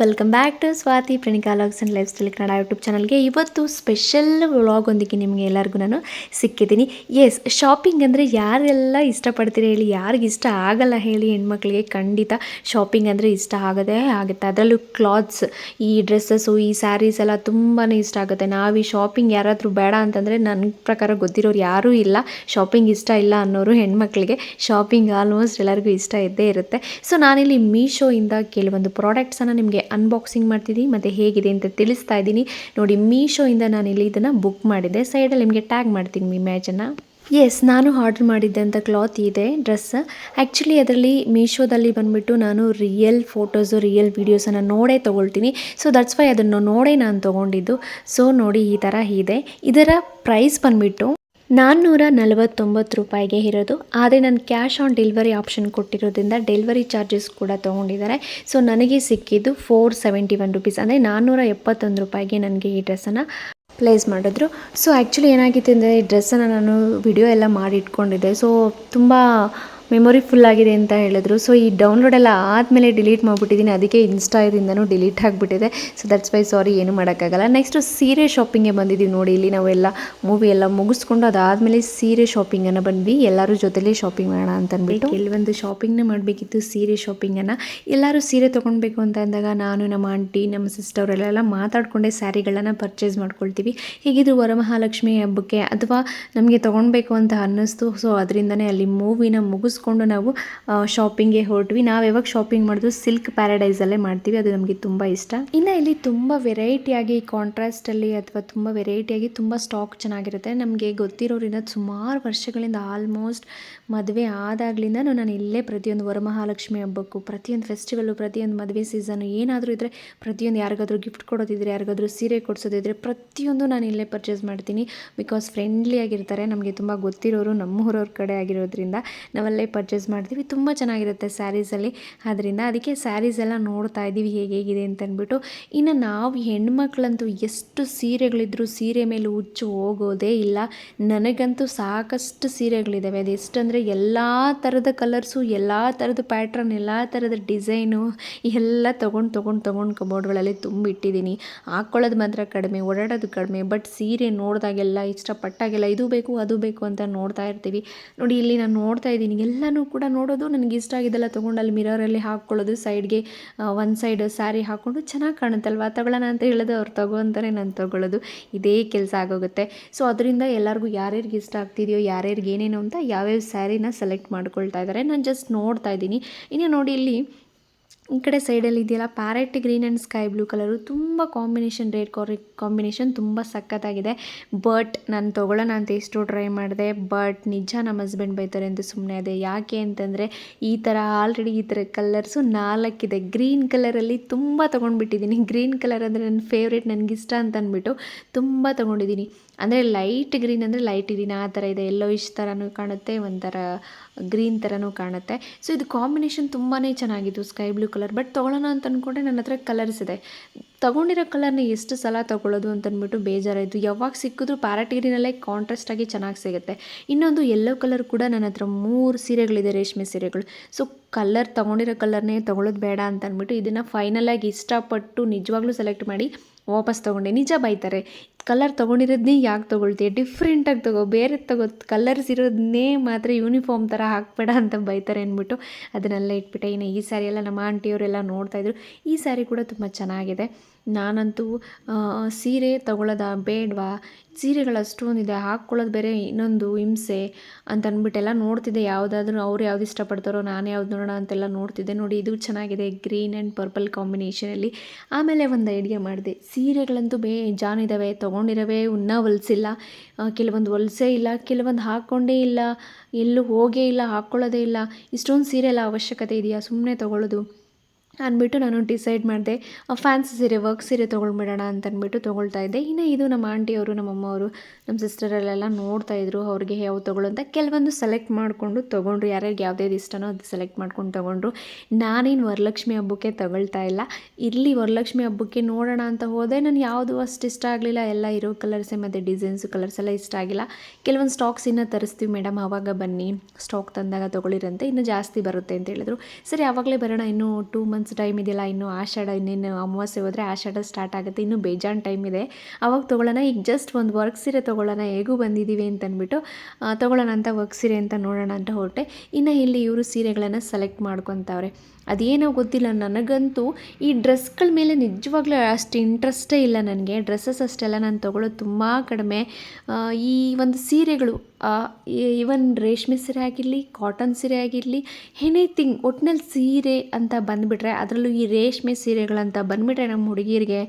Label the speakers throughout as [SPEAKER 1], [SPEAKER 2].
[SPEAKER 1] Welcome back to Swathi Pranika logs and lifestyle Kannada YouTube ಚಾನಲ್ಗೆ ಇವತ್ತು special vlog ಒಂದಿಗೆ ನಿಮಗೆ ಎಲ್ಲರಿಗೂ ನಾನು ಸಿಕ್ಕಿದ್ದೀನಿ. ಎಸ್ ಶಾಪಿಂಗ್ ಅಂದರೆ ಯಾರೆಲ್ಲ ಇಷ್ಟಪಡ್ತೀರಿ ಹೇಳಿ, ಯಾರಿಗೆ ಇಷ್ಟ ಆಗಲ್ಲ ಹೇಳಿ ಹೆಣ್ಮಕ್ಳಿಗೆ ಖಂಡಿತ ಶಾಪಿಂಗ್ ಅಂದರೆ ಇಷ್ಟ ಆಗದೇ ಆಗುತ್ತೆ. ಅದರಲ್ಲೂ ಕ್ಲಾತ್ಸ್ ಈ ಡ್ರೆಸ್ಸಸ್ಸು ಈ ಸ್ಯಾರೀಸ್ ಎಲ್ಲ ತುಂಬಾ ಇಷ್ಟ ಆಗುತ್ತೆ. ನಾವು ಈ ಶಾಪಿಂಗ್ ಯಾರಾದರೂ ಬೇಡ ಅಂತಂದರೆ ನನ್ನ ಪ್ರಕಾರ ಗೊತ್ತಿರೋರು ಯಾರೂ ಇಲ್ಲ. ಶಾಪಿಂಗ್ ಇಷ್ಟ ಇಲ್ಲ ಅನ್ನೋರು ಹೆಣ್ಮಕ್ಳಿಗೆ ಶಾಪಿಂಗ್ ಆಲ್ಮೋಸ್ಟ್ ಎಲ್ಲರಿಗೂ ಇಷ್ಟ ಇದ್ದೇ ಇರುತ್ತೆ. ಸೊ ನಾನಿಲ್ಲಿ ಮೀಶೋಯಿಂದ ಕೆಲವೊಂದು ಪ್ರಾಡಕ್ಟ್ಸನ್ನು ನಿಮಗೆ ಅನ್ಬಾಕ್ಸಿಂಗ್ ಮಾಡ್ತಿದ್ದೀನಿ ಮತ್ತು ಹೇಗಿದೆ ಅಂತ ತಿಳಿಸ್ತಾ ಇದ್ದೀನಿ. ನೋಡಿ ಮೀಶೋಯಿಂದ ಇಲ್ಲಿ ಇದನ್ನು ಬುಕ್ ಮಾಡಿದೆ. ಸೈಡಲ್ಲಿ ನಿಮಗೆ ಟ್ಯಾಗ್ ಮಾಡ್ತೀನಿ ಇಮೇಜನ್ನು ಎಸ್ ನಾನು ಆರ್ಡ್ರ್ ಮಾಡಿದ್ದಂಥ ಕ್ಲಾತ್ ಇದೆ ಡ್ರೆಸ್ ಆ್ಯಕ್ಚುಲಿ ಅದರಲ್ಲಿ ಮೀಶೋದಲ್ಲಿ ಬಂದುಬಿಟ್ಟು ನಾನು ರಿಯಲ್ ಫೋಟೋಸು ರಿಯಲ್ ವೀಡಿಯೋಸನ್ನು ನೋಡೇ ತೊಗೊಳ್ತೀನಿ. ಸೊ ದಟ್ಸ್ ವೈ ಅದನ್ನು ನೋಡೇ ನಾನು ತೊಗೊಂಡಿದ್ದು. ಸೊ ನೋಡಿ, ಈ ಥರ ಇದೆ. ಇದರ ಪ್ರೈಸ್ ಬಂದುಬಿಟ್ಟು ನಾನ್ನೂರ ನಲವತ್ತೊಂಬತ್ತು ರೂಪಾಯಿಗೆ ಇರೋದು. ಆದರೆ ನಾನು ಕ್ಯಾಶ್ ಆನ್ ಡೆಲಿವರಿ ಆಪ್ಷನ್ ಕೊಟ್ಟಿರೋದ್ರಿಂದ ಡೆಲಿವರಿ ಚಾರ್ಜಸ್ ಕೂಡ ತೊಗೊಂಡಿದ್ದಾರೆ. ಸೊ ನನಗೆ ಸಿಕ್ಕಿದ್ದು ಫೋರ್ ಸೆವೆಂಟಿ ಒನ್ ರುಪೀಸ್ ಅಂದರೆ ನಾನ್ನೂರ ಎಪ್ಪತ್ತೊಂದು ರೂಪಾಯಿಗೆ ನನಗೆ ಈ ಡ್ರೆಸ್ಸನ್ನು ಪ್ಲೇಸ್ ಮಾಡಿದ್ರು. ಸೊ ಆ್ಯಕ್ಚುಲಿ ಏನಾಗಿತ್ತು ಅಂದರೆ ಈ ಡ್ರೆಸ್ಸನ್ನು ನಾನು ವಿಡಿಯೋ ಎಲ್ಲ ಮಾಡಿ ಇಟ್ಕೊಂಡಿದ್ದೆ. ಸೊ ತುಂಬ ಮೆಮೊರಿ ಫುಲ್ ಆಗಿದೆ ಅಂತ ಹೇಳಿದ್ರು. ಸೊ ಈ ಡೌನ್ಲೋಡ್ ಎಲ್ಲ ಆದಮೇಲೆ ಡಿಲೀಟ್ ಮಾಡಿಬಿಟ್ಟಿದ್ದೀನಿ ಅದಕ್ಕೆ ಇನ್ಸ್ಟಾ ಇದರಿಂದನೂ ಡಿಲೀಟ್ ಆಗಿಬಿಟ್ಟಿದೆ. ಸೊ ದಟ್ಸ್ ವೈ ಸಾರಿ ಏನು ಮಾಡೋಕ್ಕಾಗಲ್ಲ. ನೆಕ್ಸ್ಟು ಸೀರೆ ಶಾಪಿಂಗೇ ಬಂದಿದ್ದೀವಿ ನೋಡಿ. ಇಲ್ಲಿ ನಾವೆಲ್ಲ ಮೂವಿ ಎಲ್ಲ ಮುಗಿಸ್ಕೊಂಡು ಅದಾದಮೇಲೆ ಸೀರೆ ಶಾಪಿಂಗನ್ನು ಬಂದ್ವಿ. ಎಲ್ಲರೂ ಜೊತೆಲಿ ಶಾಪಿಂಗ್ ಮಾಡೋಣ ಅಂತ ಅಂದ್ಬಿಟ್ಟು. ಕೆಲವೊಂದು ಶಾಪಿಂಗ್ನೇ ಮಾಡಬೇಕಿತ್ತು. ಸೀರೆ ಶಾಪಿಂಗನ್ನು ಎಲ್ಲರೂ ಸೀರೆ ತೊಗೊಳ್ಬೇಕು ಅಂತ ಅಂದಾಗ ನಾನು, ನಮ್ಮ ಆಂಟಿ ನಮ್ಮ ಸಿಸ್ಟರ್ ಅವರೆಲ್ಲ ಮಾತಾಡಿಕೊಂಡೇ ಸ್ಯಾರಿಗಳನ್ನು ಪರ್ಚೇಸ್ ಮಾಡ್ಕೊಳ್ತೀವಿ. ಹೇಗಿದ್ರು ವರಮಹಾಲಕ್ಷ್ಮಿ ಹಬ್ಬಕ್ಕೆ ಅಥವಾ ನಮಗೆ ತೊಗೊಳ್ಬೇಕು ಅಂತ ಅನ್ನಿಸ್ತು. ಸೊ ಅದರಿಂದನೇ ಅಲ್ಲಿ ಮೂವಿನ ಮುಗಿಸ್ಕೊಂಡು ನಾವು ಶಾಪಿಂಗ್ಗೆ ಹೊರಟ್ವಿ. ನಾವು ಯಾವಾಗ ಶಾಪಿಂಗ್ ಮಾಡಿದ್ರು ಸಿಲ್ಕ್ ಪ್ಯಾರಡೈಸಲ್ಲೇ ಮಾಡ್ತೀವಿ. ಅದು ನಮಗೆ ತುಂಬ ಇಷ್ಟ. ಇನ್ನು ಇಲ್ಲಿ ತುಂಬ ವೆರೈಟಿಯಾಗಿ ಕಾಂಟ್ರಾಸ್ಟಲ್ಲಿ ಅಥವಾ ತುಂಬ ವೆರೈಟಿಯಾಗಿ ತುಂಬ ಸ್ಟಾಕ್ ಚೆನ್ನಾಗಿರುತ್ತೆ. ನಮಗೆ ಗೊತ್ತಿರೋರಿಂದ ಸುಮಾರು ವರ್ಷಗಳಿಂದ ಆಲ್ಮೋಸ್ಟ್ ಮದುವೆ ಆದಾಗ್ಲಿಂದನೂ ನಾನು ಇಲ್ಲೇ ಪ್ರತಿಯೊಂದು ವರಮಹಾಲಕ್ಷ್ಮಿ ಹಬ್ಬಕ್ಕೂ, ಪ್ರತಿಯೊಂದು ಫೆಸ್ಟಿವಲ್ಲು ಪ್ರತಿಯೊಂದು ಮದುವೆ ಸೀಸನ್ ಏನಾದರೂ ಇದ್ದರೆ ಪ್ರತಿಯೊಂದು ಯಾರಿಗಾದ್ರೂ ಗಿಫ್ಟ್ ಕೊಡೋದಿದ್ರೆ, ಯಾರಿಗಾದ್ರೂ ಸೀರೆ ಕೊಡಿಸೋದಿದ್ರೆ ಪ್ರತಿಯೊಂದು ನಾನು ಇಲ್ಲೇ ಪರ್ಚೇಸ್ ಮಾಡ್ತೀನಿ. ಬಿಕಾಸ್ ಫ್ರೆಂಡ್ಲಿ ಆಗಿರ್ತಾರೆ, ನಮಗೆ ತುಂಬ ಗೊತ್ತಿರೋರು ನಮ್ಮೂರವ್ರ ಕಡೆ ಆಗಿರೋದ್ರಿಂದ ನಾವಲ್ಲೇ ಪರ್ಚೇಸ್ ಮಾಡ್ತೀವಿ. ತುಂಬ ಚೆನ್ನಾಗಿರುತ್ತೆ ಸ್ಯಾರೀಸಲ್ಲಿ ಅದರಿಂದ ಅದಕ್ಕೆ ಸ್ಯಾರೀಸ್ ಎಲ್ಲ ನೋಡ್ತಾ ಇದ್ದೀವಿ, ಹೇಗೆ ಹೇಗಿದೆ ಅಂತ ಅಂದ್ಬಿಟ್ಟು. ಇನ್ನು ನಾವು ಹೆಣ್ಮಕ್ಳಂತೂ ಎಷ್ಟು ಸೀರೆಗಳಿದ್ರು ಸೀರೆ ಮೇಲೆ ಹುಚ್ಚು ಹೋಗೋದೇ ಇಲ್ಲ. ನನಗಂತೂ ಸಾಕಷ್ಟು ಸೀರೆಗಳಿದ್ದಾವೆ ಅದು ಎಷ್ಟಂದರೆ ಎಲ್ಲ ಥರದ ಕಲರ್ಸು ಎಲ್ಲ ಥರದ ಪ್ಯಾಟ್ರನ್ ಎಲ್ಲ ಥರದ ಡಿಸೈನು ಎಲ್ಲ ತೊಗೊಂಡು ತೊಗೊಂಡು ತೊಗೊಂಡು ಕಬೋರ್ಡ್ಗಳಲ್ಲಿ ತುಂಬಿಟ್ಟಿದ್ದೀನಿ ಹಾಕ್ಕೊಳ್ಳೋದು ಮಾತ್ರ ಕಡಿಮೆ, ಓಡಾಡೋದು ಕಡಿಮೆ ಬಟ್ ಸೀರೆ ನೋಡಿದಾಗೆಲ್ಲ ಇಷ್ಟಪಟ್ಟಾಗೆಲ್ಲ ಇದು ಬೇಕು, ಅದು ಬೇಕು ಅಂತ ನೋಡ್ತಾ ಇರ್ತೀವಿ. ನೋಡಿ ಇಲ್ಲಿ ನಾನು ನೋಡ್ತಾ ಇದ್ದೀನಿ, ಎಲ್ಲನೂ ಕೂಡ ನೋಡೋದು ನನಗೆ ಇಷ್ಟ ಆಗಿದ್ದೆಲ್ಲ ತೊಗೊಂಡು ಅಲ್ಲಿ ಮಿರರಲ್ಲಿ ಹಾಕ್ಕೊಳ್ಳೋದು ಸೈಡ್ಗೆ ಒಂದು ಸೈಡ್ ಸ್ಯಾರಿ ಹಾಕ್ಕೊಂಡು ಚೆನ್ನಾಗಿ ಕಾಣುತ್ತಲ್ವ? ತಗೊಳ್ಳೋಣ ಅಂತ ಹೇಳೋದು ಅವ್ರು ತಗೋ ಅಂತಾನೆ ನಾನು ತೊಗೊಳ್ಳೋದು. ಇದೇ ಕೆಲಸ ಆಗೋಗುತ್ತೆ. ಸೊ ಅದರಿಂದ ಎಲ್ಲರಿಗೂ ಯಾರ್ಯಾರಿಗೆ ಇಷ್ಟ ಆಗ್ತಿದೆಯೋ, ಯಾರ್ಯಾರಿಗೆ ಏನೇನು ಅಂತ ಯಾವ್ಯಾವ ಸ್ಯಾರಿನ ಸೆಲೆಕ್ಟ್ ಮಾಡ್ಕೊಳ್ತಾ ಇದ್ದಾರೆ. ನಾನು ಜಸ್ಟ್ ನೋಡ್ತಾ ಇದ್ದೀನಿ. ಇನ್ನು ನೋಡಿ ಇಲ್ಲಿ ಈ ಕಡೆ ಸೈಡಲ್ಲಿ ಇದೆಯಲ್ಲ parrot green and sky blue colour ತುಂಬ ಕಾಂಬಿನೇಷನ್ ರೇಟ್ ಕಾರಿ ಕಾಂಬಿನೇಷನ್ ತುಂಬ ಸಖತ್ತಾಗಿದೆ. ಬಟ್ ನಾನು ತೊಗೊಳ್ಳೋಣ ಅಂತ ಎಷ್ಟು ಟ್ರೈ ಮಾಡಿದೆ. ಬಟ್ ನಿಜ ನಮ್ಮ ಹಸ್ಬೆಂಡ್ ಬೈತಾರೆ ಅಂತ ಸುಮ್ಮನೆ ಅದೇ ಯಾಕೆ ಅಂತಂದರೆ, ಈ ಥರ ಆಲ್ರೆಡಿ ಈ ಥರ ಕಲರ್ಸು ನಾಲ್ಕಿದೆ. ಗ್ರೀನ್ ಕಲರಲ್ಲಿ ತುಂಬ ತೊಗೊಂಡ್ಬಿಟ್ಟಿದ್ದೀನಿ. ಗ್ರೀನ್ ಕಲರ್ ಅಂದರೆ ನನ್ನ ಫೇವ್ರೇಟ್ ನನಗಿಷ್ಟ ಅಂತ ಅಂದ್ಬಿಟ್ಟು ತುಂಬ ತೊಗೊಂಡಿದ್ದೀನಿ. ಅಂದರೆ ಲೈಟ್ ಗ್ರೀನ್ ಅಂದರೆ ಲೈಟ್ ಗ್ರೀನ್ ಆ ಥರ ಇದೆ. ಎಲ್ಲೋ ಇಷ್ಟ ಥರನೂ ಕಾಣುತ್ತೆ, ಒಂಥರ ಗ್ರೀನ್ ಥರನೂ ಕಾಣುತ್ತೆ. ಸೊ ಇದು ಕಾಂಬಿನೇಷನ್ ತುಂಬಾ ಚೆನ್ನಾಗಿತ್ತು. ಸ್ಕೈ ಕಲರ್ ಬಟ್ ತೊಗೊಳ್ಳೋಣ ಅಂತ ಅಂದ್ಕೊಂಡ್ರೆ ನನ್ನ ಹತ್ರ ಕಲರ್ಸ್ ಇದೆ. ತೊಗೊಂಡಿರೋ ಕಲರ್ನ ಎಷ್ಟು ಸಲ ತೊಗೊಳ್ಳೋದು ಅಂತಂದ್ಬಿಟ್ಟು ಬೇಜಾರಾಯಿತು. ಯಾವಾಗ ಸಿಕ್ಕಿದ್ರು ಪ್ಯಾರಟೀರಿನಲ್ಲೇ ಕಾಂಟ್ರಾಸ್ಟಾಗಿ ಚೆನ್ನಾಗಿ ಸಿಗುತ್ತೆ. ಇನ್ನೊಂದು ಯೆಲ್ಲೋ ಕಲರ್ ಕೂಡ ನನ್ನ ಹತ್ರ ಮೂರು ಸೀರೆಗಳಿದೆ, ರೇಷ್ಮೆ ಸೀರೆಗಳು. ಸೊ ಕಲರ್ ತೊಗೊಂಡಿರೋ ಕಲರ್ನೇ ತೊಗೊಳ್ಳೋದು ಬೇಡ ಅಂತ ಅಂದ್ಬಿಟ್ಟು ಇದನ್ನು ಫೈನಲಾಗಿ ಇಷ್ಟಪಟ್ಟು ನಿಜವಾಗ್ಲೂ ಸೆಲೆಕ್ಟ್ ಮಾಡಿ ವಾಪಸ್ ತೊಗೊಂಡೆ. ನಿಜ ಬೈತಾರೆ. ಕಲರ್ ತೊಗೊಂಡಿರೋದನ್ನೇ ಯಾಕೆ ತೊಗೊಳ್ತೀಯ? ಡಿಫ್ರೆಂಟಾಗಿ ತಗೋ. ಬೇರೆ ತಗೋ. ಕಲರ್ಸ್ ಇರೋದನ್ನೇ ಮಾತ್ರ ಯೂನಿಫಾರ್ಮ್ ಥರ ಹಾಕ್ಬೇಡ ಅಂತ ಬೈತಾರೆ ಅಂದ್ಬಿಟ್ಟು ಅದನ್ನೆಲ್ಲ ಇಟ್ಬಿಟ್ಟೆ. ಇನ್ನು ಈ ಸ್ಯಾರಿ ಎಲ್ಲ ನಮ್ಮ ಆಂಟಿಯವರೆಲ್ಲ ನೋಡ್ತಾಯಿದ್ರು ಈ ಸ್ಯಾರಿ ಕೂಡ ತುಂಬ ಚೆನ್ನಾಗಿದೆ. ನಾನಂತೂ ಸೀರೆ ತೊಗೊಳ್ಳೋದಾ ಬೇಡವಾ? ಸೀರೆಗಳು ಅಷ್ಟೊಂದಿದೆ, ಹಾಕ್ಕೊಳ್ಳೋದು ಬೇರೆ, ಇನ್ನೊಂದು ಹಿಂಸೆ ಅಂತ ಅಂದ್ಬಿಟ್ಟೆಲ್ಲ ನೋಡ್ತಿದ್ದೆ. ಯಾವುದಾದ್ರೂ ಅವ್ರು ಯಾವ್ದು ಇಷ್ಟಪಡ್ತಾರೋ, ನಾನು ಯಾವ್ದು ನೋಡೋಣ ಅಂತೆಲ್ಲ ನೋಡ್ತಿದ್ದೆ. ನೋಡಿ, ಇದು ಚೆನ್ನಾಗಿದೆ, ಗ್ರೀನ್ ಆ್ಯಂಡ್ ಪರ್ಪಲ್ ಕಾಂಬಿನೇಷನಲ್ಲಿ. ಆಮೇಲೆ ಒಂದು ಐಡಿಯಾ ಮಾಡಿದೆ. ಸೀರೆಗಳಂತೂ ಬೇ ಜಾನಿದ್ದಾವೆ ತೊಗೊಂಡಿರವೆ ಇನ್ನೂ ಹೊಲ್ಸಿಲ್ಲ. ಕೆಲವೊಂದು ಹೊಲ್ಸೇ ಇಲ್ಲ, ಕೆಲವೊಂದು ಹಾಕ್ಕೊಂಡೇ ಇಲ್ಲ, ಎಲ್ಲೂ ಹೋಗೇ ಇಲ್ಲ, ಹಾಕ್ಕೊಳ್ಳೋದೇ ಇಲ್ಲ. ಇಷ್ಟೊಂದು ಸೀರೆ ಎಲ್ಲ ಅವಶ್ಯಕತೆ ಇದೆಯಾ? ಸುಮ್ಮನೆ ತೊಗೊಳ್ಳೋದು ಅಂದ್ಬಿಟ್ಟು ನಾನು ಡಿಸೈಡ್ ಮಾಡಿದೆ ಫ್ಯಾನ್ಸಿ ಸೀರೆ ವರ್ಕ್ ಸೀರೆ ತೊಗೊಳ್ಬಿಡೋಣ ಅಂತ ಅಂದ್ಬಿಟ್ಟು ತೊಗೊಳ್ತಾ ಇದ್ದೆ. ಇನ್ನು ಇದು ನಮ್ಮ ಆಂಟಿಯವರು, ನಮ್ಮ ಅಮ್ಮವರು, ನಮ್ಮ ಸಿಸ್ಟರಲ್ಲೆಲ್ಲ ನೋಡ್ತಾ ಇದ್ರು ಅವ್ರಿಗೆ ಯಾವ ತೊಗೊಳ್ಳೋ ಅಂತ. ಕೆಲವೊಂದು ಸೆಲೆಕ್ಟ್ ಮಾಡಿಕೊಂಡು ತೊಗೊಂಡ್ರು, ಯಾರ್ಯಾರಿಗೆ ಯಾವುದ್ಯಾವ್ದು ಇಷ್ಟನೋ ಅದು ಸೆಲೆಕ್ಟ್ ಮಾಡ್ಕೊಂಡು ತೊಗೊಂಡ್ರು. ನಾನೇನು ವರಲಕ್ಷ್ಮಿ ಹಬ್ಬಕ್ಕೆ ತಗೊಳ್ತಾ ಇಲ್ಲ. ಇಲ್ಲಿ ವರಲಕ್ಷ್ಮಿ ಹಬ್ಬಕ್ಕೆ ನೋಡೋಣ ಅಂತ ಹೋದೆ. ನಾನು ಯಾವುದು ಅಷ್ಟು ಇಷ್ಟ ಆಗಲಿಲ್ಲ. ಎಲ್ಲ ಇರೋ ಕಲರ್ಸೇ ಮತ್ತು ಡಿಸೈನ್ಸು ಕಲರ್ಸ್ ಎಲ್ಲ ಇಷ್ಟ ಆಗಿಲ್ಲ. ಕೆಲವೊಂದು ಸ್ಟಾಕ್ಸ್ ಇನ್ನೂ ತರಿಸ್ತೀವಿ ಮೇಡಮ್ ಆವಾಗ ಬನ್ನಿ. ಸ್ಟಾಕ್ ತಂದಾಗ ತೊಗೊಳಿರಂತೆ ಇನ್ನೂ ಜಾಸ್ತಿ ಬರುತ್ತೆ ಅಂತ ಹೇಳಿದ್ರು. ಸರಿ ಆವಾಗಲೇ ಬರೋಣ. ಇನ್ನೂ ಟೂ ಮಂತ್ಸ್ ಮಂತ್ಸ್ ಟೈಮ್ ಇದೆಯಲ್ಲ ಇನ್ನು ಆಷಾಢ ಇನ್ನೇನು ಅಮಾವಾಸ್ಯೆ ಹೋದರೆ ಆಷಾಢ ಸ್ಟಾರ್ಟ್ ಆಗುತ್ತೆ. ಇನ್ನೂ ಬೇಜಾನ್ ಟೈಮ್ ಇದೆ. ಅವಾಗ ತೊಗೊಳ್ಳೋಣ ಈಗ ಜಸ್ಟ್ ಒಂದು ವರ್ಕ್ ಸೀರೆ ತೊಗೊಳ್ಳೋಣ ಹೇಗೂ ಬಂದಿದ್ದೀವಿ ಅಂತ ಅಂದ್ಬಿಟ್ಟು ಆ, ತೊಗೊಳ್ಳೋಣ ಅಂತ ವರ್ಕ್ ಸೀರೆ ಅಂತ ನೋಡೋಣ ಅಂತ ಹೊರಟೆ. ಇನ್ನು ಇಲ್ಲಿ ಇವರು ಸೀರೆಗಳನ್ನು ಸೆಲೆಕ್ಟ್ ಮಾಡ್ಕೊತಾವ್ರೆ. ಅದೇನೋ ಗೊತ್ತಿಲ್ಲ. ನನಗಂತೂ ಈ ಡ್ರೆಸ್ಗಳ ಮೇಲೆ ನಿಜವಾಗ್ಲೂ ಅಷ್ಟು ಇಂಟ್ರೆಸ್ಟೇ ಇಲ್ಲ ನನಗೆ. ಡ್ರೆಸ್ಸಸ್ ಅಷ್ಟೆಲ್ಲ ನಾನು ತೊಗೊಳ್ಳೋದು ತುಂಬ ಕಡಿಮೆ. ಈ ಒಂದು ಸೀರೆಗಳು ಇವನ್ ರೇಷ್ಮೆ ಸೀರೆ ಆಗಿರಲಿ, ಕಾಟನ್ ಸೀರೆ ಆಗಿರಲಿ ಎನಿಥಿಂಗ್ ಒಟ್ಟಿನಲ್ಲಿ ಸೀರೆ ಅಂತ ಬಂದುಬಿಟ್ರೆ, ಅದರಲ್ಲೂ ಈ ರೇಷ್ಮೆ ಸೀರೆಗಳಂತ ಬಂದುಬಿಟ್ರೆ ನಮ್ಮ ಹುಡುಗಿರಿಗೆ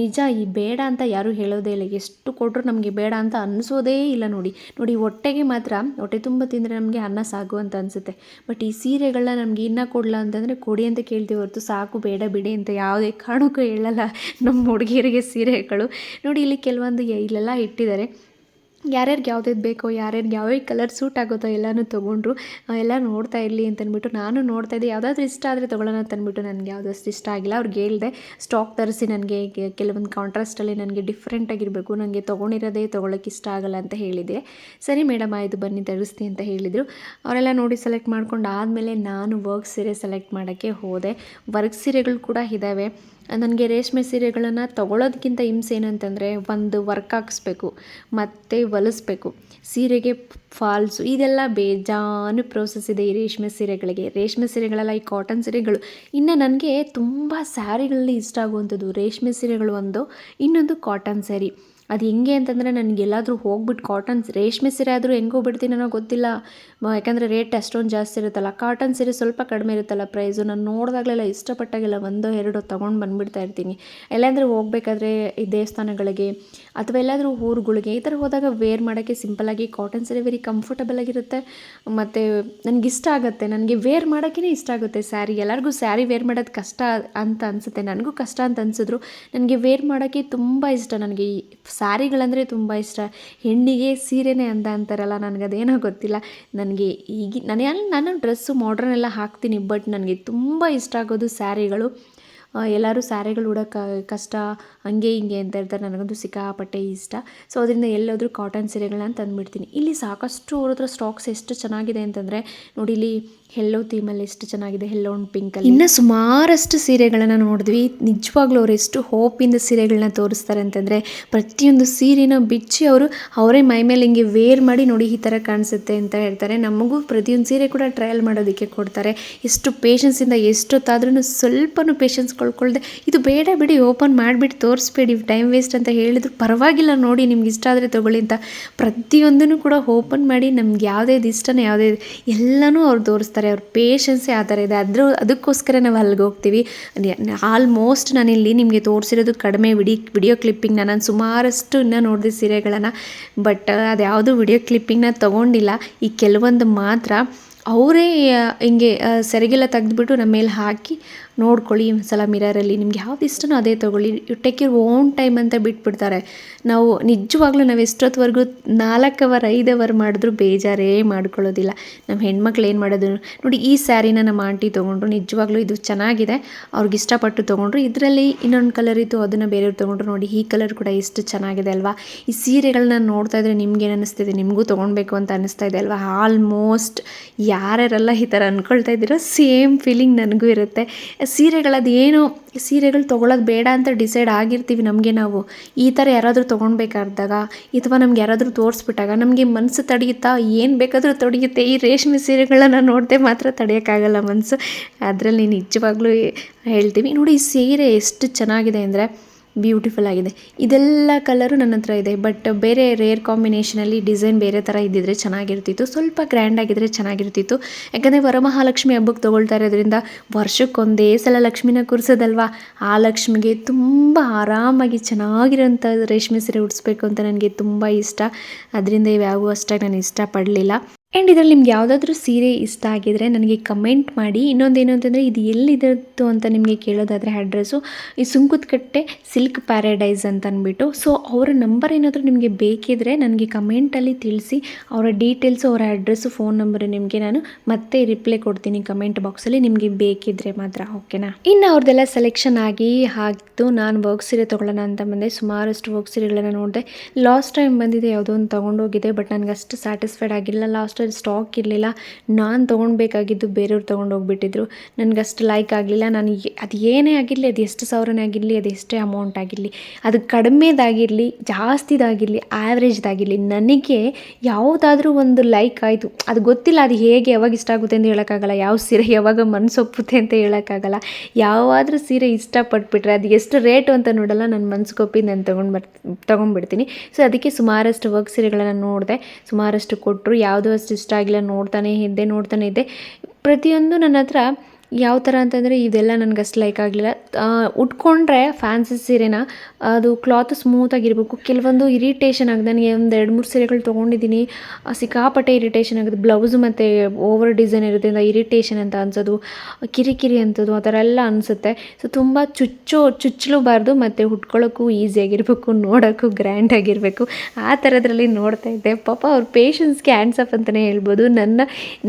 [SPEAKER 1] ನಿಜ ಈ ಬೇಡ ಅಂತ ಯಾರೂ ಹೇಳೋದೇ ಇಲ್ಲ. ಎಷ್ಟು ಕೊಟ್ಟರು ನಮಗೆ ಬೇಡ ಅಂತ ಅನ್ನಿಸೋದೇ ಇಲ್ಲ ನೋಡಿ. ನೋಡಿ, ಹೊಟ್ಟೆಗೆ ಮಾತ್ರ, ಹೊಟ್ಟೆ ತುಂಬ ತಿಂದರೆ ನಮಗೆ ಅನ್ನ ಸಾಗು ಅಂತ ಅನಿಸುತ್ತೆ. ಬಟ್ ಈ ಸೀರೆಗಳನ್ನ ನಮಗೆ ಇನ್ನೂ ಕೊಡಲ್ಲ ಅಂತಂದರೆ ಕೊಡಿ ಅಂತ ಕೇಳ್ತೀವಿ ಹೊರತು ಸಾಕು, ಬೇಡ ಬಿಡಿ ಅಂತ ಯಾವುದೇ ಕಾರಣಕ್ಕೂ ಹೇಳಲ್ಲ. ನಮ್ಮ ಹುಡುಗಿಯರಿಗೆ ಸೀರೆಗಳು. ನೋಡಿ ಇಲ್ಲಿ ಕೆಲವೊಂದು ಇಲ್ಲೆಲ್ಲ ಇಟ್ಟಿದ್ದಾರೆ. ಯಾರ್ಯಾರಿಗೆ ಯಾವ್ದು ಬೇಕೋ, ಯಾರ್ಯಾರಿಗೆ ಯಾವ್ಯಾವ ಕಲರ್ ಸೂಟ್ ಆಗುತ್ತೋ ಎಲ್ಲನೂ ತೊಗೊಂಡ್ರು. ಎಲ್ಲ ನೋಡ್ತಾ ಇರಲಿ ಅಂತಂದ್ಬಿಟ್ಟು ನಾನು ನೋಡ್ತಾ ಇದ್ದೆ. ಯಾವುದಾದ್ರೂ ಇಷ್ಟ ಆದರೆ ತೊಗೊಳ್ಳೋಣ ಅಂತಂದ್ಬಿಟ್ಟು ನನಗೆ ಯಾವುದಷ್ಟು ಇಷ್ಟ ಆಗಿಲ್ಲ. ಅವ್ರಿಗೆ ಹೇಳಿದೆ, ಸ್ಟಾಕ್ ತರಿಸಿ ನನಗೆ ಕೆಲವೊಂದು ಕಾಂಟ್ರಾಸ್ಟಲ್ಲಿ ನನಗೆ ಡಿಫ್ರೆಂಟಾಗಿರಬೇಕು ನನಗೆ ತೊಗೊಂಡಿರೋದೇ ತೊಗೊಳಕ್ಕೆ ಇಷ್ಟ ಆಗಲ್ಲ ಅಂತ ಹೇಳಿದೆ. ಸರಿ ಮೇಡಮ್, ಆಯಿತು ಬನ್ನಿ, ತರಿಸ್ತೀನಿ ಅಂತ ಹೇಳಿದರು. ಅವರೆಲ್ಲ ನೋಡಿ ಸೆಲೆಕ್ಟ್ ಮಾಡ್ಕೊಂಡು ಆದಮೇಲೆ ನಾನು ವರ್ಕ್ ಸೀರೆ ಸೆಲೆಕ್ಟ್ ಮಾಡೋಕ್ಕೆ ಹೋದೆ. ವರ್ಕ್ ಸೀರೆಗಳು ಕೂಡ ಇದ್ದಾವೆ ನನಗೆ ರೇಷ್ಮೆ ಸೀರೆಗಳನ್ನು ತೊಗೊಳೋದಕ್ಕಿಂತ ಹಿಂಸೆ ಏನಂತಂದರೆ ಒಂದು ವರ್ಕ್ ಹಾಕಿಸ್ಬೇಕು, ಮತ್ತು ಹೊಲಿಸ್ಬೇಕು. ಸೀರೆಗೆ ಫಾಲ್ಸು, ಇದೆಲ್ಲ ಬೇಜಾನು ಪ್ರೋಸೆಸ್ ಇದೆ ಈ ರೇಷ್ಮೆ ಸೀರೆಗಳಿಗೆ. ರೇಷ್ಮೆ ಸೀರೆಗಳೆಲ್ಲ, ಈ ಕಾಟನ್ ಸೀರೆಗಳು. ಇನ್ನು ನನಗೆ ತುಂಬ ಸ್ಯಾರಿಗಳಲ್ಲಿ ಇಷ್ಟ ಆಗುವಂಥದ್ದು ರೇಷ್ಮೆ ಸೀರೆಗಳು ಒಂದು, ಇನ್ನೊಂದು ಕಾಟನ್ ಸ್ಯಾರಿ ಅದು ಹೆಂಗೆ ಅಂತಂದರೆ ನನಗೆ ಎಲ್ಲಾದರೂ ಹೋಗ್ಬಿಟ್ಟು ಕಾಟನ್ ರೇಷ್ಮೆ ಸೀರೆ ಆದರೂ ಹೆಂಗೋ ಬಿಡ್ತೀನೋ ಗೊತ್ತಿಲ್ಲ. ಯಾಕಂದರೆ ರೇಟ್ ಅಷ್ಟೊಂದು ಜಾಸ್ತಿ ಇರುತ್ತಲ್ಲ. ಕಾಟನ್ ಸೀರೆ ಸ್ವಲ್ಪ ಕಡಿಮೆ ಇರುತ್ತಲ್ಲ ಪ್ರೈಸು ನಾನು ನೋಡಿದಾಗಲೆಲ್ಲ ಇಷ್ಟಪಟ್ಟಾಗೆಲ್ಲ ಒಂದೋ ಎರಡೋ ತೊಗೊಂಡು ಬಂದುಬಿಡ್ತಾ ಇರ್ತೀನಿ. ಎಲ್ಲಾದರೂ ಹೋಗ್ಬೇಕಾದ್ರೆ ಈ ದೇವಸ್ಥಾನಗಳಿಗೆ ಅಥವಾ ಎಲ್ಲಾದರೂ ಊರುಗಳಿಗೆ ಈ ಥರ ಹೋದಾಗ ವೇರ್ ಮಾಡೋಕ್ಕೆ ಸಿಂಪಲಾಗಿ ಕಾಟನ್ ಸೀರೆ ವೆರಿ ಕಂಫರ್ಟಬಲ್ ಆಗಿರುತ್ತೆ. ಮತ್ತು ಇಷ್ಟ ಆಗುತ್ತೆ. ನನಗೆ ವೇರ್ ಮಾಡೋಕ್ಕೇ ಇಷ್ಟ ಆಗುತ್ತೆ ಸ್ಯಾರಿ ಎಲ್ಲರಿಗೂ ಸ್ಯಾರಿ ವೇರ್ ಮಾಡೋದು ಕಷ್ಟ ಅಂತ ಅನಿಸುತ್ತೆ. ನನಗೂ ಕಷ್ಟ ಅಂತ ಅನಿಸಿದ್ರು ನನಗೆ ವೇರ್ ಮಾಡೋಕ್ಕೆ ತುಂಬ ಇಷ್ಟ. ನನಗೆ ಈ ಸ್ಯಾರಿಗಳಂದರೆ ತುಂಬ ಇಷ್ಟ. ಹೆಣ್ಣಿಗೆ ಸೀರೆನೇ ಅಂದ ಅಂತಾರಲ್ಲ ನನಗೆ ಅದೇನೋ ಗೊತ್ತಿಲ್ಲ. ನನಗೆ ಈಗ ನಾನು ನಾನು ಡ್ರೆಸ್ಸು ಮಾಡ್ರನ್ನೆಲ್ಲ ಹಾಕ್ತೀನಿ ಬಟ್ ನನಗೆ ತುಂಬ ಇಷ್ಟ ಆಗೋದು ಸ್ಯಾರಿಗಳು. ಎಲ್ಲರೂ ಸ್ಯಾರಿಗಳು ಉಡೋಕ್ಕೆ ಕಷ್ಟ, ಹಂಗೆ ಹಿಂಗೆ ಅಂತ ಇರ್ತಾರೆ ನನಗಂತೂ ಸಿಕ್ಕಾಪಟ್ಟೆ ಇಷ್ಟ. ಸೊ ಅದರಿಂದ ಎಲ್ಲೋದ್ರೂ ಕಾಟನ್ ಸೀರೆಗಳನ್ನ ತಂದುಬಿಡ್ತೀನಿ. ಇಲ್ಲಿ ಸಾಕಷ್ಟು ಅವ್ರ ಹತ್ರ ಸ್ಟಾಕ್ಸ್ ಎಷ್ಟು ಚೆನ್ನಾಗಿದೆ ಅಂತಂದರೆ, ನೋಡಿ ಇಲ್ಲಿ ಹೆಲ್ಲೋ ಥೀಮಲ್ಲಿ ಎಷ್ಟು ಚೆನ್ನಾಗಿದೆ. ಹೆಲ್ಲೋ ಅಂಡ್ ಪಿಂಕಲ್ಲಿ ಇನ್ನು ಸುಮಾರಷ್ಟು ಸೀರೆಗಳನ್ನು ನೋಡಿದ್ವಿ. ನಿಜವಾಗ್ಲೂ ಅವ್ರು ಎಷ್ಟು ಹೋಪಿಂದ ಸೀರೆಗಳನ್ನ ತೋರಿಸ್ತಾರೆ ಅಂತಂದರೆ, ಪ್ರತಿಯೊಂದು ಸೀರೆನ ಬಿಚ್ಚಿ ಅವರು ಅವರೇ ಮೈ ಮೇಲೆ ಹಿಂಗೆ ವೇರ್ ಮಾಡಿ ನೋಡಿ ಈ ಥರ ಕಾಣಿಸುತ್ತೆ ಅಂತ ಹೇಳ್ತಾರೆ. ನಮಗೂ ಪ್ರತಿಯೊಂದು ಸೀರೆ ಕೂಡ ಟ್ರಯಲ್ ಮಾಡೋದಕ್ಕೆ ಕೊಡ್ತಾರೆ. ಎಷ್ಟು ಪೇಷನ್ಸಿಂದ ಎಷ್ಟೊತ್ತಾದ್ರೂ ಸ್ವಲ್ಪನೂ ಪೇಷನ್ಸ್ ಕಳ್ಕೊಳ್ದೆ ಇದು ಬೇಡ ಬಿಡಿ, ಓಪನ್ ಮಾಡಿಬಿಟ್ಟು ತೋರಿಸ್ಬೇಡಿ ಟೈಮ್ ವೇಸ್ಟ್ ಅಂತ ಹೇಳಿದ್ರು ಪರವಾಗಿಲ್ಲ ನೋಡಿ, ನಿಮ್ಗೆ ಇಷ್ಟ ಆದರೆ ತೊಗೊಳ್ಳಿ ಅಂತ. ಪ್ರತಿಯೊಂದನ್ನು ಕೂಡ ಓಪನ್ ಮಾಡಿ, ನಮ್ಗೆ ಯಾವುದೇ ಇಷ್ಟನೇ, ಯಾವುದೇ ಎಲ್ಲನೂ ಅವ್ರು ತೋರಿಸ್ತಾರೆ, ಅವ್ರ ಪೇಷನ್ಸೇ ಆ ಥರ ಇದೆ. ಅದ್ರ ಅದಕ್ಕೋಸ್ಕರ ನಾವು ಅಲ್ಲಿಗೆ ಹೋಗ್ತೀವಿ. ಆಲ್ಮೋಸ್ಟ್ ನಾನಿಲ್ಲಿ ನಿಮಗೆ ತೋರಿಸಿರೋದು ಕಡಿಮೆ ವಿಡಿ ವಿಡಿಯೋ ಕ್ಲಿಪ್ಪಿಂಗ್ನ ನಾನು ಸುಮಾರಷ್ಟು ಇನ್ನೂ ನೋಡಿದೆ ಸೀರೆಗಳನ್ನು ಬಟ್ ಅದು ಯಾವುದೂ ವಿಡಿಯೋ ಕ್ಲಿಪ್ಪಿಂಗ್ನ ತೊಗೊಂಡಿಲ್ಲ. ಈ ಕೆಲವೊಂದು ಮಾತ್ರ ಅವರೇ ಹಿಂಗೆ ಸೆರಗೆಲ್ಲ ತೆಗೆದ್ಬಿಟ್ಟು ನಮ್ಮ ಮೇಲೆ ಹಾಕಿ ನೋಡ್ಕೊಳ್ಳಿ ಒಂದ್ಸಲ ಮಿರರಲ್ಲಿ ನಿಮ್ಗೆ ಯಾವ್ದು ಇಷ್ಟನೋ ಅದೇ ತೊಗೊಳ್ಳಿ. You take your own time ಅಂತ ಬಿಟ್ಬಿಡ್ತಾರೆ. ನಾವು ನಿಜವಾಗ್ಲೂ ನಾವು ಎಷ್ಟೊತ್ತವರೆಗೂ ನಾಲ್ಕು ಅವರ್ ಐದು ಅವರ್ ಮಾಡಿದ್ರು ಬೇಜಾರೇ ಮಾಡ್ಕೊಳ್ಳೋದಿಲ್ಲ. ನಮ್ಮ ಹೆಣ್ಮಕ್ಳು ಏನು ಮಾಡೋದು? ನೋಡಿ ಈ ಸ್ಯಾರಿನ ನಮ್ಮ ಆಂಟಿ ತೊಗೊಂಡ್ರು. ನಿಜವಾಗ್ಲೂ ಇದು ಚೆನ್ನಾಗಿದೆ. ಅವ್ರಿಗೆ ಇಷ್ಟಪಟ್ಟು ತೊಗೊಂಡ್ರು. ಇದರಲ್ಲಿ ಇನ್ನೊಂದು ಕಲರ್ ಇತ್ತು, ಅದನ್ನು ಬೇರೆಯವ್ರು ತೊಗೊಂಡ್ರು. ನೋಡಿ ಈ ಕಲರ್ ಕೂಡ ಎಷ್ಟು ಚೆನ್ನಾಗಿದೆ ಅಲ್ವಾ? ಈ ಸೀರೆಗಳನ್ನ ನೋಡ್ತಾ ಇದ್ರೆ ನಿಮ್ಗೆ ಏನು ಅನ್ನಿಸ್ತಿದೆ ನಿಮಗೂ ತೊಗೊಳ್ಬೇಕು ಅಂತ ಅನಿಸ್ತಾ ಇದೆ ಅಲ್ವಾ? ಆಲ್ಮೋಸ್ಟ್ ಯಾರ್ಯಾರೆಲ್ಲ ಈ ಥರ ಅಂದ್ಕೊಳ್ತಾ ಇದ್ದೀರೋ ಸೇಮ್ ಫೀಲಿಂಗ್ ನನಗೂ ಇರುತ್ತೆ. ಸೀರೆಗಳದ್ದು ಏನು ಸೀರೆಗಳು ತೊಗೊಳೋದು ಬೇಡ ಅಂತ ಡಿಸೈಡ್ ಆಗಿರ್ತೀವಿ ನಮಗೆ ನಾವು. ಈ ಥರ ಯಾರಾದರೂ ತೊಗೊಳ್ಬೇಕಾದಾಗ ಅಥವಾ ನಮ್ಗೆ ಯಾರಾದರೂ ತೋರಿಸ್ಬಿಟ್ಟಾಗ ನಮಗೆ ಮನಸ್ಸು ತಡೆಯುತ್ತಾ ಏನು ಬೇಕಾದರೂ ತಡೆಯುತ್ತೆ. ಈ ರೇಷ್ಮೆ ಸೀರೆಗಳನ್ನ ನೋಡಿದೆ ಮಾತ್ರ ತಡೆಯೋಕ್ಕಾಗಲ್ಲ ಮನಸ್ಸು ಅದರಲ್ಲಿ ನಿಜವಾಗ್ಲೂ ಹೇಳ್ತೀವಿ. ನೋಡಿ, ಈ ಸೀರೆ ಎಷ್ಟು ಚೆನ್ನಾಗಿದೆ ಅಂದರೆ ಬ್ಯೂಟಿಫುಲ್ ಆಗಿದೆ. ಇದೆಲ್ಲ ಕಲರು ನನ್ನ ಹತ್ರ ಇದೆ ಬಟ್ ಬೇರೆ ರೇರ್ ಕಾಂಬಿನೇಷನಲ್ಲಿ ಡಿಸೈನ್ ಬೇರೆ ಥರ ಇದ್ದಿದ್ರೆ ಚೆನ್ನಾಗಿರ್ತಿತ್ತು. ಸ್ವಲ್ಪ ಗ್ರ್ಯಾಂಡ್ ಆಗಿದ್ದರೆ ಚೆನ್ನಾಗಿರ್ತಿತ್ತು. ಯಾಕಂದರೆ ವರಮಹಾಲಕ್ಷ್ಮಿ ಹಬ್ಬಕ್ಕೆ ತೊಗೊಳ್ತಾ ಇರೋದ್ರಿಂದ ವರ್ಷಕ್ಕೊಂದೇ ಸಲ ಲಕ್ಷ್ಮಿನ ಕೂರಿಸೋದಲ್ವಾ? ಆ ಲಕ್ಷ್ಮಿಗೆ ತುಂಬ ಆರಾಮಾಗಿ ಚೆನ್ನಾಗಿರೋಂಥ ರೇಷ್ಮೆ ಸೀರೆ ಉಡಿಸ್ಬೇಕು ಅಂತ ನನಗೆ ತುಂಬ ಇಷ್ಟ. ಅದರಿಂದ ಇವ್ಯಾವೂ ಅಷ್ಟಾಗಿ ನಾನು ಇಷ್ಟಪಡಲಿಲ್ಲ. ಆ್ಯಂಡ್ ಇದರಲ್ಲಿ ನಿಮ್ಗೆ ಯಾವುದಾದ್ರೂ ಸೀರೆ ಇಷ್ಟ ಆಗಿದ್ರೆ ನನಗೆ ಕಮೆಂಟ್ ಮಾಡಿ. ಇನ್ನೊಂದೇನು ಅಂತಂದರೆ ಇದು ಎಲ್ಲಿದ್ದು ಅಂತ ನಿಮಗೆ ಕೇಳೋದಾದರೆ ಅಡ್ರೆಸ್ಸು ಈ ಸುಂಕುತ್ಕಟ್ಟೆ ಸಿಲ್ಕ್ ಪ್ಯಾರಡೈಸ್ ಅಂತ ಅಂದ್ಬಿಟ್ಟು. ಸೊ ಅವರ ನಂಬರ್ ಏನಾದರೂ ನಿಮಗೆ ಬೇಕಿದ್ರೆ ನನಗೆ ಕಮೆಂಟಲ್ಲಿ ತಿಳಿಸಿ. ಅವರ ಡೀಟೇಲ್ಸು ಅವರ ಅಡ್ರೆಸ್ಸು ಫೋನ್ ನಂಬರ್ ನಿಮಗೆ ನಾನು ಮತ್ತೆ ರಿಪ್ಲೈ ಕೊಡ್ತೀನಿ ಕಮೆಂಟ್ ಬಾಕ್ಸಲ್ಲಿ ನಿಮಗೆ ಬೇಕಿದ್ರೆ ಮಾತ್ರ ಓಕೆನಾ ಇನ್ನು ಅವ್ರದ್ದೆಲ್ಲ ಸೆಲೆಕ್ಷನ್ ಆಗಿ ಹಾಕಿದ್ದು ನಾನು ವರ್ಕ್ ಸೀರೆ ತೊಗೊಳ್ಳೋಣ ಅಂತ ಬಂದೆ. ಸುಮಾರಷ್ಟು ವರ್ಕ್ ಸೀರೆಗಳನ್ನ ನೋಡಿದೆ. ಲಾಸ್ಟ್ ಟೈಮ್ ಬಂದಿದೆ ಯಾವುದೋ ಒಂದು ತೊಗೊಂಡೋಗಿದೆ ಬಟ್ ನನಗೆ ಅಷ್ಟು ಸ್ಯಾಟಿಸ್ಫೈಡ್ ಆಗಿಲ್ಲ. ಲಾಸ್ಟ್ ಲಾಸ್ಟಲ್ಲಿ ಸ್ಟಾಕ್ ಇರಲಿಲ್ಲ. ನಾನು ತೊಗೊಳ್ಬೇಕಾಗಿದ್ದು ಬೇರೆಯವ್ರು ತೊಗೊಂಡು ಹೋಗ್ಬಿಟ್ಟಿದ್ರು ನನಗೆ ಅಷ್ಟು ಲೈಕ್ ಆಗಲಿಲ್ಲ. ನಾನು ಅದು ಏನೇ ಆಗಿರಲಿ, ಅದು ಎಷ್ಟು ಸಾವಿರನೇ ಆಗಿರಲಿ, ಅದು ಎಷ್ಟೇ ಅಮೌಂಟ್ ಆಗಿರಲಿ, ಅದು ಕಡಿಮೆದಾಗಿರಲಿ, ಜಾಸ್ತಿದಾಗಿರಲಿ ಆ್ಯಾವ್ರೇಜ್ದಾಗಿರಲಿ ನನಗೆ ಯಾವುದಾದ್ರೂ ಒಂದು ಲೈಕ್ ಆಯಿತು. ಅದು ಗೊತ್ತಿಲ್ಲ ಅದು ಹೇಗೆ, ಯಾವಾಗ ಇಷ್ಟ ಆಗುತ್ತೆ ಅಂತ ಹೇಳೋಕ್ಕಾಗಲ್ಲ. ಯಾವ ಸೀರೆ ಯಾವಾಗ ಮನಸ್ಸೊಪ್ಪುತ್ತೆ ಅಂತ ಹೇಳೋಕ್ಕಾಗಲ್ಲ. ಯಾವಾದರೂ ಸೀರೆ ಇಷ್ಟಪಟ್ಬಿಟ್ರೆ, ಅದು ಎಷ್ಟು ರೇಟು ಅಂತ ನೋಡಲ್ಲ, ನನ್ನ ಮನ್ಸಿಗೊಪ್ಪಿ ನಾನು ತೊಗೊಂಡು ಬರ್, ತೊಗೊಂಡ್ಬಿಡ್ತೀನಿ. ಸೊ ಅದಕ್ಕೆ ಸುಮಾರಷ್ಟು ವರ್ಕ್ ಸೀರೆಗಳನ್ನು ನೋಡಿದೆ. ಸುಮಾರಷ್ಟು ಕೊಟ್ಟರು. ಯಾವುದೂ ಇಷ್ಟ ಆಗಿಲ್ಲ ನೋಡ್ತಾನೆ ಇದ್ದೆ ನೋಡ್ತಾನೆ ಇದ್ದೆ. ಪ್ರತಿಯೊಂದು ನನ್ನ ಹತ್ರ ಯಾವ ಥರ ಅಂತಂದರೆ ಇದೆಲ್ಲ ನನಗೆ ಅಷ್ಟು ಲೈಕ್ ಆಗಲಿಲ್ಲ. ಉಟ್ಕೊಂಡ್ರೆ ಫ್ಯಾನ್ಸಿ ಸೀರೆನ, ಅದು ಕ್ಲಾತ್ ಸ್ಮೂತಾಗಿರಬೇಕು ಕೆಲವೊಂದು ಇರಿಟೇಷನ್ ಆಗಿದೆ ನನಗೆ ಒಂದು ಎರಡು, ಮೂರು ಸೀರೆಗಳು ತೊಗೊಂಡಿದ್ದೀನಿ. ಸಿಕ್ಕಾಪಟ್ಟೆ ಇರಿಟೇಷನ್ ಆಗುತ್ತೆ. ಬ್ಲೌಸ್ ಮತ್ತು ಓವರ್ ಡಿಸೈನ್ ಇರೋದ್ರಿಂದ ಇರಿಟೇಷನ್ ಅಂತ ಅನ್ಸೋದು, ಕಿರಿಕಿರಿ ಅಂತದ್ದು ಆ ಥರ ಎಲ್ಲ ಅನಿಸುತ್ತೆ. ಸೊ ತುಂಬ ಚುಚ್ಚು, ಚುಚ್ಚಲೂಬಾರ್ದು ಮತ್ತು ಉಟ್ಕೊಳ್ಳೋಕ್ಕೂ ಈಸಿಯಾಗಿರಬೇಕು ನೋಡೋಕ್ಕೂ ಗ್ರ್ಯಾಂಡಾಗಿರಬೇಕು ಆ ಥರದ್ರಲ್ಲಿ ನೋಡ್ತಾ ಇದ್ದೆ. ಪಾಪ ಅವ್ರ ಪೇಷನ್ಸ್ಗೆ ಹ್ಯಾಂಡ್ಸಪ್ ಅಂತಲೇ ಹೇಳ್ಬೋದು. ನನ್ನ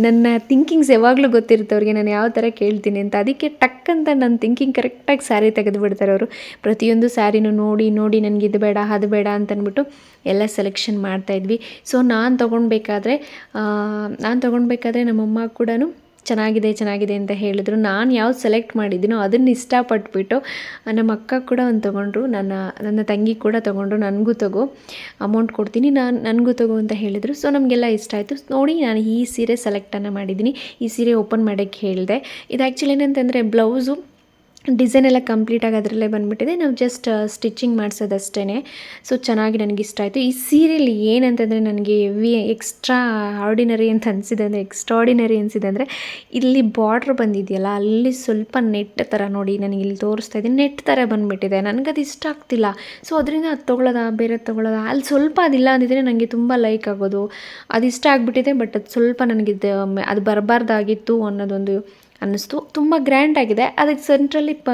[SPEAKER 1] ನನ್ನ ಥಿಂಕಿಂಗ್ಸ್ ಯಾವಾಗಲೂ ಗೊತ್ತಿರುತ್ತೆ ಅವ್ರಿಗೆ. ನಾನು ಯಾವ ಥರ ಕೇಳ್ತೀನಿ ಅಂತ. ಅದಕ್ಕೆ ಟಕ್ ಅಂತ ನನ್ನ ಥಿಂಕಿಂಗ್ ಕರೆಕ್ಟಾಗಿ ಸ್ಯಾರಿ ತೆಗೆದು ಬಿಡ್ತಾರೆ ಅವರು. ಪ್ರತಿಯೊಂದು ಸ್ಯಾರಿನೂ ನೋಡಿ ನೋಡಿ ನನಗೆ ಇದು ಬೇಡ, ಅದು ಬೇಡ ಅಂತ ಎಲ್ಲ ಸೆಲೆಕ್ಷನ್ ಮಾಡ್ತಾಯಿದ್ವಿ ಸೊ ನಾನು ತೊಗೊಳ್ಬೇಕಾದ್ರೆ ನಾನು ತೊಗೊಳ್ಬೇಕಾದ್ರೆ ನಮ್ಮಮ್ಮ ಕೂಡ ಚೆನ್ನಾಗಿದೆ ಚೆನ್ನಾಗಿದೆ ಅಂತ ಹೇಳಿದ್ರು. ನಾನು ಯಾವ್ದು ಸೆಲೆಕ್ಟ್ ಮಾಡಿದ್ದೀನೋ ಅದನ್ನು ಇಷ್ಟಪಟ್ಬಿಟ್ಟು ನಮ್ಮ ಅಕ್ಕ ಕೂಡ ಒಂದು ತೊಗೊಂಡ್ರು, ನನ್ನ ನನ್ನ ತಂಗಿ ಕೂಡ ತೊಗೊಂಡ್ರು, ನನಗೂ ತಗೋ ಅಮೌಂಟ್ ಕೊಡ್ತೀನಿ, ನಾನು, ನನಗೂ ತಗೋ ಅಂತ ಹೇಳಿದರು. ಸೊ ನಮಗೆಲ್ಲ ಇಷ್ಟ ಆಯಿತು. ನೋಡಿ, ನಾನು ಈ ಸೀರೆ ಸೆಲೆಕ್ಟನ್ನು ಮಾಡಿದ್ದೀನಿ. ಈ ಸೀರೆ ಓಪನ್ ಮಾಡೋಕ್ಕೆ ಹೇಳಿದೆ. ಇದು ಆ್ಯಕ್ಚುಲಿ ಏನಂತಂದರೆ ಬ್ಲೌಸು ಡಿಸೈನ್ ಎಲ್ಲ ಕಂಪ್ಲೀಟಾಗಿ ಅದರಲ್ಲೇ ಬಂದುಬಿಟ್ಟಿದೆ. ನಾವು ಜಸ್ಟ್ ಸ್ಟಿಚಿಂಗ್ ಮಾಡಿಸೋದಷ್ಟೇ ಸೊ ಚೆನ್ನಾಗಿ ನನಗೆ ಇಷ್ಟ ಆಯಿತು. ಈ ಸೀರೆಯಲ್ಲಿ ಏನಂತಂದರೆ ನನಗೆ ವಿ ಎಕ್ಸ್ಟ್ರಾ ಆರ್ಡಿನರಿ ಅಂತ ಅನಿಸಿದೆ ಅಂದರೆ ಎಕ್ಸ್ಟ್ರಾಡಿನರಿ ಅನಿಸಿದೆ ಅಂದರೆ, ಇಲ್ಲಿ ಬಾರ್ಡ್ರ್ ಬಂದಿದೆಯಲ್ಲ, ಅಲ್ಲಿ ಸ್ವಲ್ಪ ನೆಟ್ ಥರ ನೋಡಿ ನನಗೆ ಇಲ್ಲಿ ತೋರಿಸ್ತಾ ಇದ್ದೀನಿ. ನೆಟ್ ಥರ ಬಂದುಬಿಟ್ಟಿದೆ. ಅದು ಇಷ್ಟ ಆಗ್ತಿಲ್ಲ. ಸೊ ಅದರಿಂದ ಅದು ತೊಗೊಳ್ಳೋದಾ ಬೇರೆ ತೊಗೊಳ್ಳೋದಾ? ಅಲ್ಲಿ ಸ್ವಲ್ಪ ಅದಿಲ್ಲ ಅಂದಿದ್ರೆ ನನಗೆ ತುಂಬ ಲೈಕ್ ಆಗೋದು. ಅದು ಇಷ್ಟ ಆಗಿಬಿಟ್ಟಿದೆ ಬಟ್ ಅದು ಸ್ವಲ್ಪ ನನಗೆ ಅದು ಬರಬಾರ್ದಾಗಿತ್ತು ಅನ್ನೋದೊಂದು ಅನ್ನಿಸ್ತು. ತುಂಬ ಗ್ರ್ಯಾಂಡ್ ಆಗಿದೆ. ಅದಕ್ಕೆ ಸೆಂಟ್ರಲ್ಲಿ ಪ,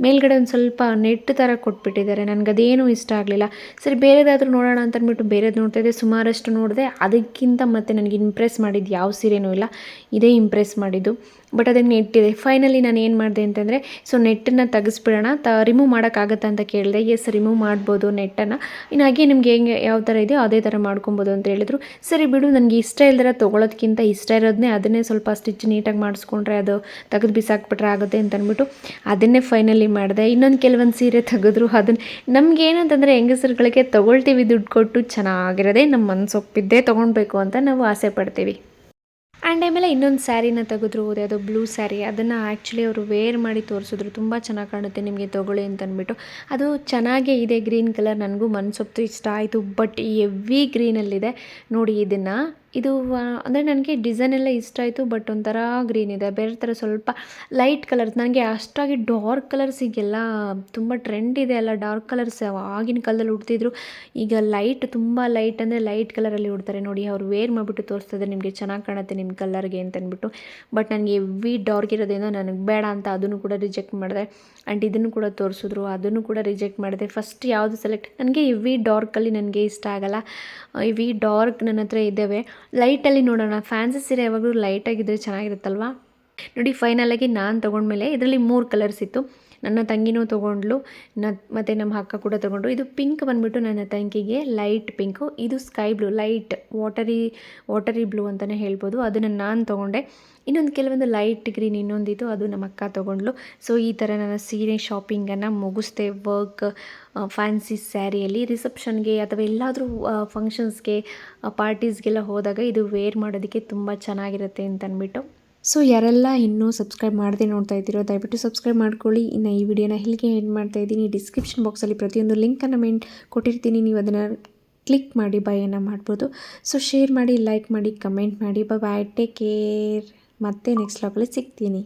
[SPEAKER 1] ಮೇಲ್ಗಡೆ ಒಂದು ಸ್ವಲ್ಪ ನೆಟ್ ಥರ ಕೊಟ್ಬಿಟ್ಟಿದ್ದಾರೆ. ನನಗೆ ಅದೇನೂ ಇಷ್ಟ ಆಗಲಿಲ್ಲ. ಸರಿ, ಬೇರೆದಾದರೂ ನೋಡೋಣ ಅಂತ ಅಂದ್ಬಿಟ್ಟು ಬೇರೆದು ನೋಡ್ತಾ ಇದ್ದೆ. ಸುಮಾರಷ್ಟು ನೋಡಿದೆ. ಅದಕ್ಕಿಂತ ಮತ್ತೆ ನನಗೆ ಇಂಪ್ರೆಸ್ ಮಾಡಿದ್ದು ಯಾವ ಸೀರೆನೂ ಇಲ್ಲ. ಇದೇ ಇಂಪ್ರೆಸ್ ಮಾಡಿದ್ದು. ಬಟ್ ಅದಕ್ಕೆ ನೆಟ್ಟಿದೆ. ಫೈನಲಿ ನಾನು ಏನು ಮಾಡಿದೆ ಅಂತಂದರೆ ಸೊ ನೆಟ್ಟನ್ನು ತೆಗೆಸ್ಬಿಡೋಣ. ತ ರಿಮೂವ್ ಮಾಡೋಕ್ಕಾಗತ್ತಾ ಅಂತ ಕೇಳಿದೆ. ಎಸ್ ರಿಮೂವ್ ಮಾಡ್ಬೋದು ನೆಟ್ಟನ್ನು. ಇನ್ನು ಹಾಗೆ ನಿಮ್ಗೆ ಹೆಂಗೆ, ಯಾವ ಥರ ಇದೆಯೋ ಅದೇ ಥರ ಮಾಡ್ಕೊಬೋದು ಅಂತ ಹೇಳಿದ್ರು. ಸರಿ ಬಿಡು, ನನಗೆ ಇಷ್ಟ ಇಲ್ದರ ತೊಗೊಳೋದ್ಕಿಂತ ಇಷ್ಟ ಇರೋದನ್ನೇ ಅದನ್ನೇ ಸ್ವಲ್ಪ ಸ್ಟಿಚ್ ನೀಟಾಗಿ ಮಾಡಿಸ್ಕೊಂಡ್ರೆ ಅದು ತೆಗೆದು ಬಿಸಾಕ್ಬಿಟ್ರೆ ಆಗುತ್ತೆ ಅಂತ ಅಂದ್ಬಿಟ್ಟು ಅದನ್ನೇ ಫೈನಲಿ ಮಾಡಿದೆ. ಇನ್ನೊಂದು ಕೆಲವೊಂದು ಸೀರೆ ತೆಗೆದ್ರು. ಅದನ್ನು ನಮ್ಗೆ ಏನಂತಂದರೆ ಹೆಂಗಸರುಗಳಿಗೆ ತೊಗೊಳ್ತೀವಿ ದುಡ್ಡು ಕೊಟ್ಟು ಚೆನ್ನಾಗಿರೋದೇ ನಮ್ಮ ಮನಸ್ಸೊಪ್ಪಿದ್ದೇ ತೊಗೊಳ್ಬೇಕು ಅಂತ ನಾವು ಆಸೆ ಪಡ್ತೀವಿ. ಆ್ಯಂಡ್ ಆಮೇಲೆ ಇನ್ನೊಂದು ಸ್ಯಾರಿನ ತೆಗೆದ್ರು, ಅದು ಬ್ಲೂ ಸ್ಯಾರಿ ಅದನ್ನು ಆ್ಯಕ್ಚುಲಿ ಅವರು ವೇರ್ ಮಾಡಿ ತೋರಿಸಿದ್ರು. ತುಂಬ ಚೆನ್ನಾಗಿ ಕಾಣುತ್ತೆ ನಿಮಗೆ, ತೊಗೊಳ್ಳಿ ಅಂತ ಅಂದ್ಬಿಟ್ಟು ಅದು ಚೆನ್ನಾಗೇ ಇದೆ ಗ್ರೀನ್ ಕಲರ್ ನನಗೂ ಮನಸ್ಸೊತ್ತು ಇಷ್ಟ ಆಯಿತು ಬಟ್ ಎವ್ವಿ ಗ್ರೀನಲ್ಲಿದೆ ನೋಡಿ ಇದನ್ನು. ಇದು ಅಂದರೆ ನನಗೆ ಡಿಸೈನ್ ಎಲ್ಲ ಇಷ್ಟ ಆಯಿತು ಬಟ್ ಒಂಥರ ಗ್ರೀನ್ ಇದೆ. ಬೇರೆ ಥರ ಸ್ವಲ್ಪ ಲೈಟ್ ಕಲರ್ಸ್ ನನಗೆ ಅಷ್ಟಾಗಿ ಡಾರ್ಕ್ ಕಲರ್ಸ್ ಈಗೆಲ್ಲ ತುಂಬ ಟ್ರೆಂಡ್ ಇದೆ ಅಲ್ಲ. ಡಾರ್ಕ್ ಕಲರ್ಸ್ ಆಗಿನ ಕಾಲದಲ್ಲಿ ಉಡ್ತಿದ್ರು. ಈಗ ಲೈಟ್ ತುಂಬ ಲೈಟ್ ಅಂದರೆ ಲೈಟ್ ಕಲರಲ್ಲಿ ಉಡ್ತಾರೆ. ನೋಡಿ, ಅವ್ರು ವೇರ್ ಮಾಡಿಬಿಟ್ಟು ತೋರಿಸ್ತಿದ್ರೆ. ನಿಮಗೆ ಚೆನ್ನಾಗಿ ಕಾಣುತ್ತೆ ನಿಮ್ಮ ಕಲರ್ಗೆ ಅಂತ ಅಂದ್ಬಿಟ್ಟು ಬಟ್ ನನಗೆ ಹೆವಿ ಡಾರ್ಕ್ ಇರೋದೇನೋ ನನಗೆ ಬೇಡ ಅಂತ ಅದನ್ನು ಕೂಡ ರಿಜೆಕ್ಟ್ ಮಾಡಿದೆ. ಆ್ಯಂಡ್ ಇದನ್ನು ಕೂಡ ತೋರಿಸಿದ್ರು, ಅದನ್ನು ಕೂಡ ರಿಜೆಕ್ಟ್ ಮಾಡಿದೆ. ಫಸ್ಟ್ ಯಾವುದು ಸೆಲೆಕ್ಟ್, ನನಗೆ ಇವಿ ಡಾರ್ಕಲ್ಲಿ ನನಗೆ ಇಷ್ಟ ಆಗಲ್ಲ. ಇವಿ ಡಾರ್ಕ್ ನನ್ನ ಹತ್ರ ಇದ್ದಾವೆ. ಲೈಟಲ್ಲಿ ನೋಡೋಣ. ಫ್ಯಾನ್ಸಿ ಸೀರೆ ಯಾವಾಗಲೂ ಲೈಟಾಗಿದ್ದರೆ ಚೆನ್ನಾಗಿರುತ್ತಲ್ವಾ? ನೋಡಿ ಫೈನಲಾಗಿ ನಾನು ತೊಗೊಂಡ್ಮೇಲೆ ಇದರಲ್ಲಿ ಮೂರು ಕಲರ್ಸ್ ಇತ್ತು. ನನ್ನ ತಂಗಿನೂ ತೊಗೊಂಡ್ಲು, ನ, ಮತ್ತು ನಮ್ಮ ಅಕ್ಕ ಕೂಡ ತೊಗೊಂಡ್ರು. ಇದು ಪಿಂಕ್ ಬಂದುಬಿಟ್ಟು ನನ್ನ ತಂಗಿಗೆ ಲೈಟ್ ಪಿಂಕು ಇದು sky blue light watery watery blue ಅಂತಲೇ ಹೇಳ್ಬೋದು. ಅದನ್ನು ನಾನು ತೊಗೊಂಡೆ. ಇನ್ನೊಂದು ಕೆಲವೊಂದು ಲೈಟ್ ಗ್ರೀನ್ ಇನ್ನೊಂದಿತ್ತು, ಅದು ನಮ್ಮ ಅಕ್ಕ ತೊಗೊಂಡ್ಲು ಸೊ ಈ ಥರ ನನ್ನ ಸೀರೆ ಶಾಪಿಂಗನ್ನು ಮುಗಿಸ್ದೆ ವರ್ಕ್ ಫ್ಯಾನ್ಸಿ ಸ್ಯಾರಿಯಲ್ಲಿ ರಿಸೆಪ್ಷನ್ಗೆ ಅಥವಾ ಎಲ್ಲಾದರೂ ಫಂಕ್ಷನ್ಸ್ಗೆ ಪಾರ್ಟೀಸ್ಗೆಲ್ಲ ಹೋದಾಗ ಇದು ವೇರ್ ಮಾಡೋದಕ್ಕೆ ತುಂಬ ಚೆನ್ನಾಗಿರುತ್ತೆ ಅಂತ ಅಂದ್ಬಿಟ್ಟು ಸೊ ಯಾರೆಲ್ಲ ಇನ್ನೂ ಸಬ್ಸ್ಕ್ರೈಬ್ ಮಾಡದೆ ನೋಡ್ತಾ ಇದ್ದೀರೋ, ದಯವಿಟ್ಟು ಸಬ್ಸ್ಕ್ರೈಬ್ ಮಾಡ್ಕೊಳ್ಳಿ. ಇನ್ನು ಈ ವಿಡಿಯೋನ ಇಲ್ಲಿಗೆ ಎಂಡ್ ಮಾಡ್ತಾ ಇದ್ದೀನಿ. ಡಿಸ್ಕ್ರಿಪ್ಷನ್ ಬಾಕ್ಸಲ್ಲಿ ಪ್ರತಿಯೊಂದು ಲಿಂಕನ್ನು ಮೆಂಟ್ ಕೊಟ್ಟಿರ್ತೀನಿ. ನೀವು ಅದನ್ನು ಕ್ಲಿಕ್ ಮಾಡಿ ಬೈಯನ್ನು ಮಾಡ್ಬೋದು. ಸೊ ಶೇರ್ ಮಾಡಿ ಲೈಕ್ ಮಾಡಿ ಕಮೆಂಟ್ ಮಾಡಿ. ಬಾಯ್ ಟೇಕ್ ಕೇರ್ ಮತ್ತೆ ನೆಕ್ಸ್ಟ್ ಲಾಗಲ್ಲಿ ಸಿಗ್ತೀನಿ.